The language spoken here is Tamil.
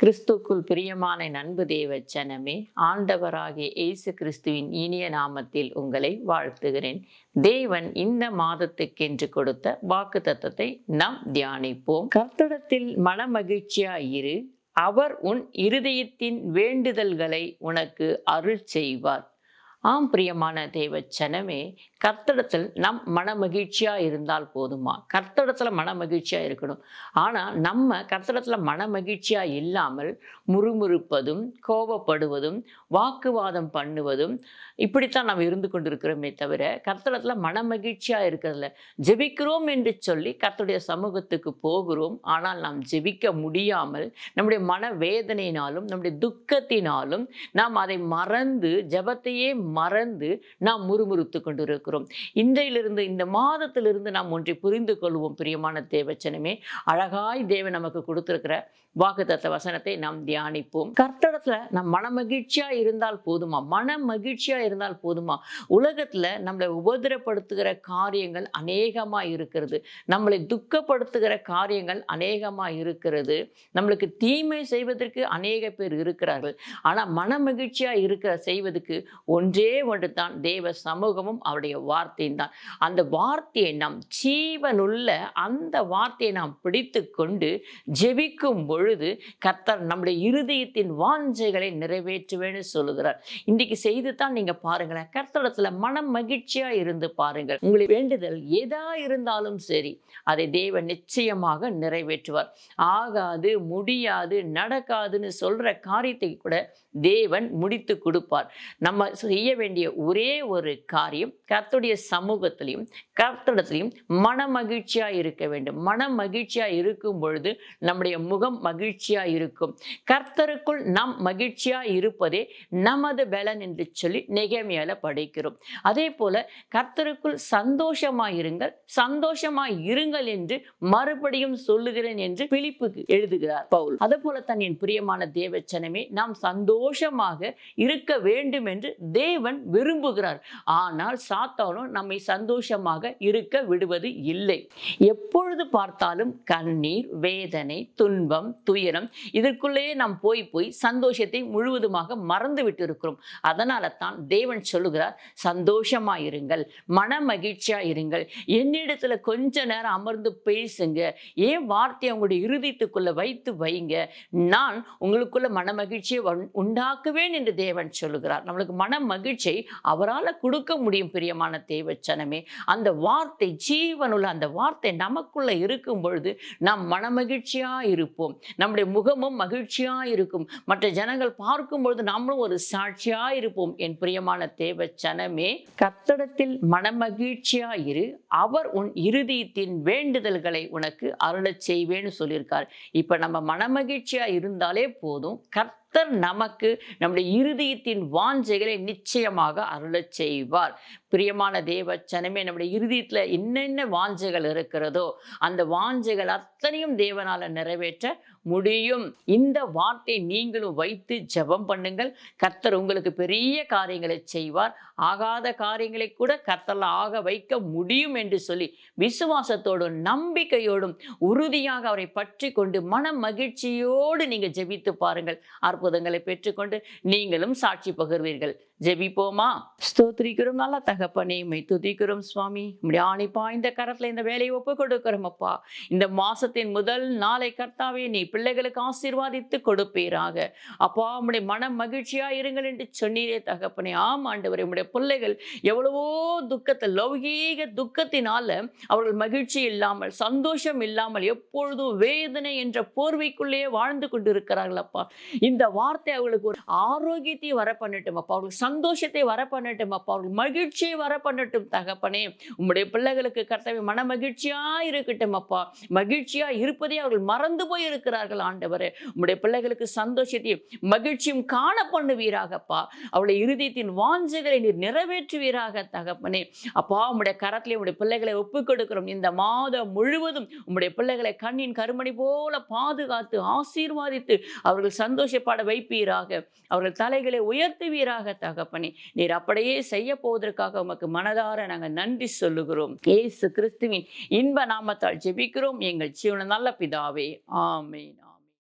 கிறிஸ்துக்குள் பிரியமான நண்பு தேவ சனமே ஆண்டவராகிய இயேசு கிறிஸ்துவின் இனிய நாமத்தில் உங்களை வாழ்த்துகிறேன். தேவன் இந்த மாதத்துக்கென்று கொடுத்த வாக்கு தத்தத்தை நாம் தியானிப்போம். கர்த்தடத்தில் மனமகிழ்ச்சியாய் இரு அவர் உன் இருதயத்தின் வேண்டுதல்களை உனக்கு அருள் செய்வார். ஆம் பிரியமான தேவ ஜனமே கர்த்தடத்தில் நம் மன மகிழ்ச்சியாக இருந்தால் போதுமா? கர்த்தடத்தில் மன மகிழ்ச்சியாக இருக்கணும். ஆனால் நம்ம கர்த்தடத்தில் மன மகிழ்ச்சியாக இல்லாமல் முறுமுறுப்பதும் கோபப்படுவதும் வாக்குவாதம் பண்ணுவதும் இப்படித்தான் நாம் இருந்து கொண்டிருக்கிறோமே தவிர கர்த்தடத்தில் மன மகிழ்ச்சியாக இருக்கிறதுல ஜெபிக்கிறோம் என்று சொல்லி கர்த்தருடைய சமூகத்துக்கு போகிறோம். ஆனால் நாம் ஜெபிக்க முடியாமல் நம்முடைய மன வேதனையினாலும் நம்முடைய துக்கத்தினாலும் நாம் அதை மறந்து ஜெபத்தையே மறந்து நாம் முறுமுறுத்து கொண்டிருக்கிறோம். இன்றையிலிருந்து இந்த மாதத்திலிருந்து நாம் ஒன்றை புரிந்து கொள்வோம் பிரியமான தேவச்சனமே. அழகாய் தேவன் நமக்கு கொடுத்திருக்கிற வாக்குத்தத்த வசனத்தை நாம் தியானிப்போம். கர்த்தடத்துல நம் மன மகிழ்ச்சியா இருந்தால் போதுமா? மன மகிழ்ச்சியா இருந்தால் போதுமா? உலகத்துல நம்மளை உபதிரப்படுத்துகிற காரியங்கள் அநேகமா இருக்கிறது. நம்மளை துக்கப்படுத்துகிற காரியங்கள் அநேகமா இருக்கிறது. நம்மளுக்கு தீமை செய்வதற்கு அநேக பேர் இருக்கிறார்கள். ஆனா மன மகிழ்ச்சியா இருக்கிற செய்வதற்கு ஒன்று ஒன்று தான் தேவ சமூகமும் அவருடைய வார்த்தையும் தான் அந்த வார்த்தையை நாம் ஜீவனுள்ள அந்த வார்த்தையை நாம் பிடித்து கொண்டு ஜெபிக்கும் பொழுது கர்த்தர் நம்முடைய இருதயத்தின் வாஞ்சைகளை நிறைவேற்றுவேன்னு சொல்லுகிறார். இன்றைக்கு செய்து தான் நீங்க பாருங்களேன். கர்த்தடத்தில் மனம் மகிழ்ச்சியா இருந்து பாருங்கள். உங்களுக்கு வேண்டுதல் எதா இருந்தாலும் சரி அதை தேவன் நிச்சயமாக நிறைவேற்றுவார். ஆகாது முடியாது நடக்காதுன்னு சொல்ற காரியத்தை கூட தேவன் முடித்து கொடுப்பார். நம்ம செய்ய செய்ய வேண்டிய ஒரே ஒரு காரியம் கர்த்துடைய சமூகத்திலையும் கர்த்தடத்திலையும் மன மகிழ்ச்சியாக இருக்க வேண்டும். மன மகிழ்ச்சியாக இருக்கும் பொழுது நம்முடைய முகம் மகிழ்ச்சியாக இருக்கும். கர்த்தருக்குள் நாம் மகிழ்ச்சியாக இருப்பதே நமது பலன் என்று சொல்லி நெகமையால படைக்கிறோம். அதே போல கர்த்தருக்குள் சந்தோஷமாக இருங்கள் சந்தோஷமாக இருங்கள் என்று மறுபடியும் சொல்லுகிறேன் என்று பிலிப்புக்கு எழுதுகிறார் பவுல். அதே போல என் பிரியமான தேவச்சனமே நாம் சந்தோஷமாக இருக்க வேண்டும் என்று தேவ தேவன் விரும்புகிறார். ஆனால் சாத்தானும் நம்மை சந்தோஷமாக இருக்க விடுவது இல்லை. எப்பொழுது பார்த்தாலும் கண்ணீர் வேதனை துன்பம் துயரம் இதற்குள்ளேயே நாம் போய் போய் சந்தோஷத்தை முழுவதுமாக மறந்து விட்டு இருக்கிறோம் அதனால தான் தேவன் சொல்லுகிறார் சந்தோஷமா இருங்கள் மன மகிழ்ச்சியா இருங்கள். என்னிடத்துல கொஞ்ச நேரம் அமர்ந்து பேசுங்க. ஏன் வார்த்தையை உங்களுடைய இறுதித்துக்குள்ள வைத்து வைங்க. நான் உங்களுக்குள்ள மன மகிழ்ச்சியை உண்டாக்குவேன் என்று தேவன் சொல்லுகிறார். நம்மளுக்கு மன மகிழ்ச்சியை அவரால் கொடுக்க முடியும் பிரியமான தேவச்சனமே. அந்த வார்த்தை ஜீவனுள்ள அந்த வார்த்தை நமக்குள்ளே இருக்கும் பொழுது நாம் மனமகிழ்ச்சியாக இருப்போம். நம்முடைய முகமும் மகிழ்ச்சியாக இருக்கும். மற்ற ஜனங்கள் பார்க்கும் பொழுது நாமளும் ஒரு சாட்சியாக இருப்போம். என் பிரியமான தேவச்சனமே கத்தடத்தில் மனமகிழ்ச்சியாக இரு. அவர் உன் இருதயத்தின் வேண்டுதல்களை உனக்கு அருளச் செய்வேன்னு சொல்லியிருக்கார். இப்போ நம்ம மனமகிழ்ச்சியாக இருந்தாலே போதும். கர்த்த கர்த்தர் நமக்கு நம்முடைய இருதயத்தின் வாஞ்சைகளை நிச்சயமாக அருளச் செய்வார். பிரியமான தேவச்சனமே நம்முடைய இருதயத்துல என்னென்ன வாஞ்சைகள் இருக்கிறதோ அந்த வாஞ்சைகள் அத்தனையும் தேவனால நிறைவேற்ற முடியும். இந்த வார்த்தை நீங்களும் வைத்து ஜெபம் பண்ணுங்கள். கர்த்தர் உங்களுக்கு பெரிய காரியங்களை செய்வார். ஆகாத காரியங்களை கூட கர்த்தரில் ஆக வைக்க முடியும் என்று சொல்லி விசுவாசத்தோடும் நம்பிக்கையோடும் உறுதியாக அவரை பற்றி கொண்டு மன மகிழ்ச்சியோடு நீங்க ஜெபித்து பாருங்கள். அற்புதங்களை பெற்றுக்கொண்டு நீங்களும் சாட்சி பகிர்வீர்கள். ஜெபிப்போமா? ஸ்தோத்திரிக்கிறோம் நல்லா தகப்பனே மை துதிக்கிறோம் சுவாமி. இப்படி ஆணி பாய்ந்த கரத்துல இந்த வேலையை ஒப்பு கொடுக்கிறோம் அப்பா. இந்த மாசத்தின் முதல் நாளை கர்த்தாவே நீ பிள்ளைகளுக்கு ஆசீர்வாதித்து கொடுப்பீராக. அப்பா உடைய மன மகிழ்ச்சியா இருங்கள் என்று சொன்னீரே தகப்பனே. ஆம் ஆண்டவரே உடைய பிள்ளைகள் எவ்வளவோ துக்கத்தை லௌகீக துக்கத்தினால அவர்கள் மகிழ்ச்சி இல்லாமல் சந்தோஷம் இல்லாமல் எப்பொழுதும் வேதனை என்ற போர்வைக்குள்ளேயே வாழ்ந்து கொண்டிருக்கிறார்கள் அப்பா. இந்த வார்த்தை அவர்களுக்கு ஒரு ஆரோக்கியத்தை வர பண்ணட்டும் அப்பா அவர்களுக்கு சந்தோஷத்தை வர பண்ணட்டும் அப்பா அவர்களுக்கு மகிழ்ச்சியை வர பண்ணட்டும் தகப்பனே. உம்முடைய பிள்ளைகளுக்கு கர்த்தவை மன மகிழ்ச்சியாக இருக்கட்டும் அப்பா. மகிழ்ச்சியா இருப்பதே அவர்கள் மறந்து போய் இருக்கிறார்கள் ஆண்டவரே. உம்முடைய பிள்ளைகளுக்கு சந்தோஷத்தையும் மகிழ்ச்சியும் காண பண்ணுவீராகப்பா அவளுடைய இருதயத்தின் வாஞ்சைகளை நீர் நிறைவேற்றுவீராக தகப்பனே. அப்பா உம்முடைய கரத்திலே உடைய பிள்ளைகளை ஒப்புக் கொடுக்கிறோம் இந்த மாதம் முழுவதும் உம்முடைய பிள்ளைகளை கண்ணின் கருமணி போல பாதுகாத்து ஆசீர்வாதித்து அவர்கள் சந்தோஷப்பட வைப்பீராக. அவர்கள் தலைகளை உயர்த்துவீராக தகப்பனே. நீர் அப்படியே செய்ய போவதற்காக உமக்கு மனதார நாங்கள் நன்றி சொல்லுகிறோம். இயேசு கிறிஸ்துவின் இன்ப நாமத்தால் ஜெபிக்கிறோம். எங்கள் ஜீவன நல்ல பிதாவே. ஆமென்.